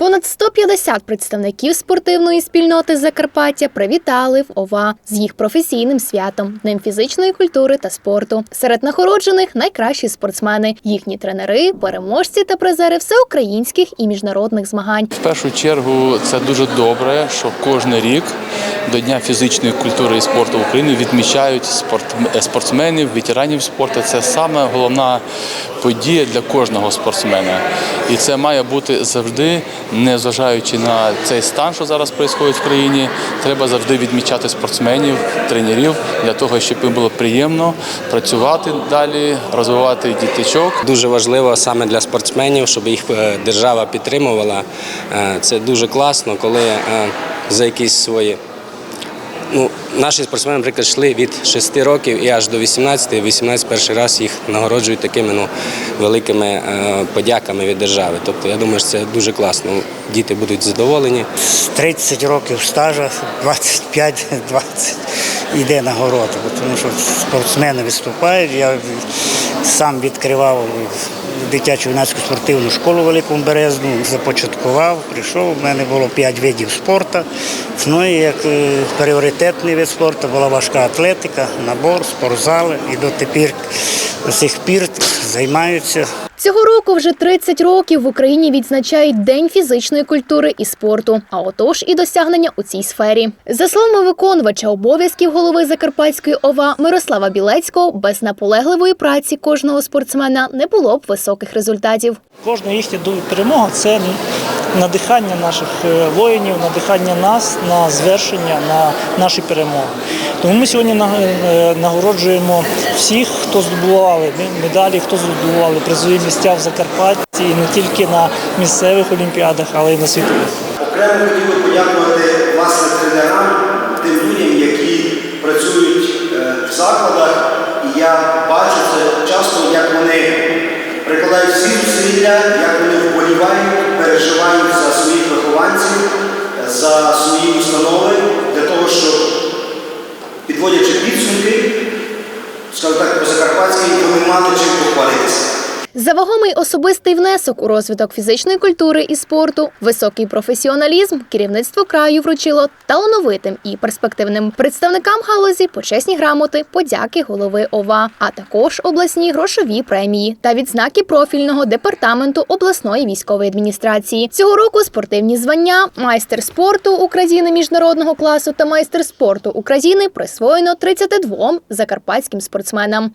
Понад 150 представників спортивної спільноти Закарпаття привітали в ОВА з їх професійним святом Днем фізичної культури та спорту. Серед нагороджених найкращі спортсмени, їхні тренери, переможці та призери всеукраїнських і міжнародних змагань. В першу чергу це дуже добре, що кожен рік до Дня фізичної культури і спорту України відмічають е, спортсменів, ветеранів спорту. Це саме головна подія для кожного спортсмена. І це має бути завжди, незважаючи на цей стан, що зараз відбувається в країні. Треба завжди відмічати спортсменів, тренерів для того, щоб їм було приємно працювати далі, розвивати діточок. Дуже важливо саме для спортсменів, щоб їх е, держава підтримувала. Е, Це дуже класно, коли за якісь свої. Ну, наші спортсмени, наприклад, йшли від 6 років і аж до 18, і 18 перший раз їх нагороджують такими ну, великими е, подяками від держави. Тобто я думаю, що це дуже класно. Діти будуть задоволені. З 30 років стажа, 25-20 йде нагорода, тому що спортсмени виступають. Я сам відкривав дитячу юнацьку спортивну школу Великому Березну, започаткував, прийшов. У мене було 5 видів спорту. Ну і як е, пріоритетний вид спорту була важка атлетика, набор, спортзали. І дотепер до сих пір займаються. Цього року вже 30 років в Україні відзначають День фізичної культури і спорту, а отож і досягнення у цій сфері. За словами виконувача обов'язків голови Закарпатської ОВА Мирослава Білецького, без наполегливої праці кожного спортсмена не було б високих результатів. Кожна їхня перемога це надихання наших е, воїнів, надихання нас на звершення, на наші перемоги. Тому ми сьогодні е, нагороджуємо всіх, хто здобували медалі, хто здобували призові місця в Закарпатті і не тільки на місцевих олімпіадах, але й на світових. Окремо хотів би подякувати власне тренерам, тим людям, які працюють е, в закладах. І я бачу це часто, як вони прикладають всі зусилля, як вони вболівають, переживають за своїх вихованців, е, за свої установи для того, щоб підводячи підсумки, скажімо так, по мали чим похвалитися. За вагомий особистий внесок у розвиток фізичної культури і спорту, високий професіоналізм керівництво краю вручило талановитим і перспективним представникам галузі почесні грамоти, подяки голови ОВА, а також обласні грошові премії та відзнаки профільного департаменту обласної військової адміністрації. Цього року спортивні звання майстер спорту України міжнародного класу та майстер спорту України присвоєно 32 закарпатським спортсменам.